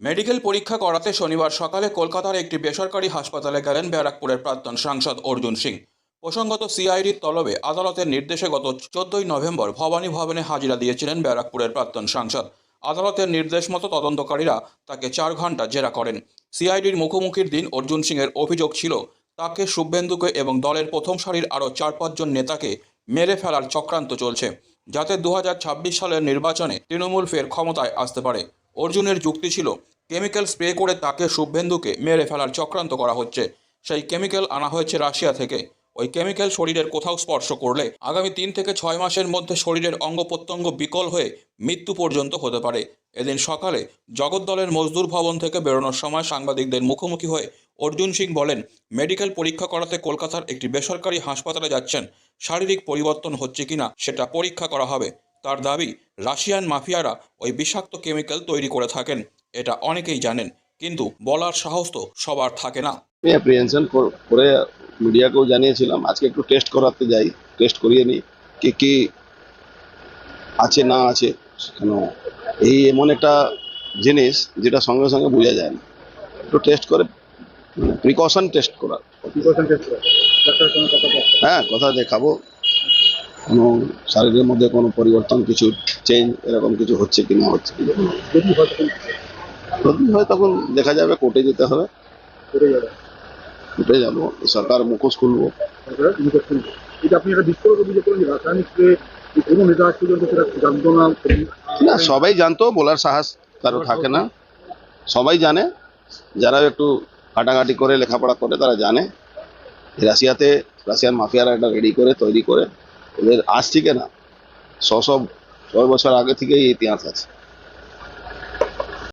Medical পরীক্ষা করাতে শনিবার সকালে কলকাতার একটি বেসরকারি হাসপাতালে গেলেন ব্যারাকপুরের প্রাক্তন সাংসদ অর্জুন সিং। প্রসঙ্গত সিআইডির তলবে আদালতের নির্দেশে গত চোদ্দই নভেম্বর ভবানী ভবনে হাজিরা দিয়েছিলেন ব্যারাকপুরের প্রাক্তন সাংসদ। আদালতের নির্দেশ মতো তদন্তকারীরা তাকে চার ঘণ্টা জেরা করেন। সিআইডির মুখোমুখির দিন অর্জুন সিংয়ের অভিযোগ ছিল, তাকে শুভেন্দুকে এবং দলের প্রথম সারির আরও চার পাঁচজন নেতাকে মেরে ফেলার চক্রান্ত চলছে, যাতে দু হাজার ছাব্বিশ সালের নির্বাচনে তৃণমূল ফের ক্ষমতায় আসতে পারে। অর্জুনের যুক্তি ছিল কেমিক্যাল স্প্রে করে তাকে শুভেন্দুকে মেরে ফেলার চক্রান্ত করা হচ্ছে। সেই কেমিক্যাল আনা হয়েছে রাশিয়া থেকে। ওই কেমিক্যাল শরীরের কোথাও স্পর্শ করলে আগামী তিন থেকে ছয় মাসের মধ্যে শরীরের অঙ্গ প্রত্যঙ্গ বিকল হয়ে মৃত্যু পর্যন্ত হতে পারে। এদিন সকালে জগদ্দলের মজদুর ভবন থেকে বেরোনোর সময় সাংবাদিকদের মুখোমুখি হয়ে অর্জুন সিং বলেন, মেডিকেল পরীক্ষা করাতে কলকাতার একটি বেসরকারি হাসপাতালে যাচ্ছেন। শারীরিক পরিবর্তন হচ্ছে কিনা সেটা পরীক্ষা করা হবে। তার দাবি, রাশিয়ান মাফিয়ারা ওই বিষাক্ত কেমিক্যাল তৈরি করে থাকেন। এটা অনেকেই জানেন কিন্তু বলার সাহস তো সবার থাকে না। আমি অ্যাপ্রিহেনশন করে মিডিয়াকেও জানিয়েছিলাম আজকে একটু টেস্ট করাতে যাই টেস্ট করিয়ে নিই কি কি আছে না আছে কেন? এই এমন একটা জিনিস যেটা সঙ্গে সঙ্গে বোঝা যায় না। একটু টেস্ট করে প্রিকশন টেস্ট করা। প্রিকশন টেস্ট করে। ডাক্তারের সঙ্গে কথা বলতে হ্যাঁ কথা দেখাবো। কোনো শরীরের মধ্যে কোনো পরিবর্তন কিছু চেঞ্জ এরকম কিছু হচ্ছে কি না হচ্ছে কি। যদি হয় তখন দেখা যাবে কোর্টে যেতে হবে। কোর্টে যাব। সরকার মুখোশ খুলবো। না। সবাই জানতো বলার সাহস কারও থাকে না। সবাই জানে যারা একটু ঘাটাঘাটি করে লেখাপড়া করে তারা জানে। রাশিয়াতে রাশিয়ান মাফিয়ারা এটা রেডি করে তৈরি করে। ওদের আজ থেকে না ছশো ছয় বছর আগে থেকেই ইতিহাস আছে।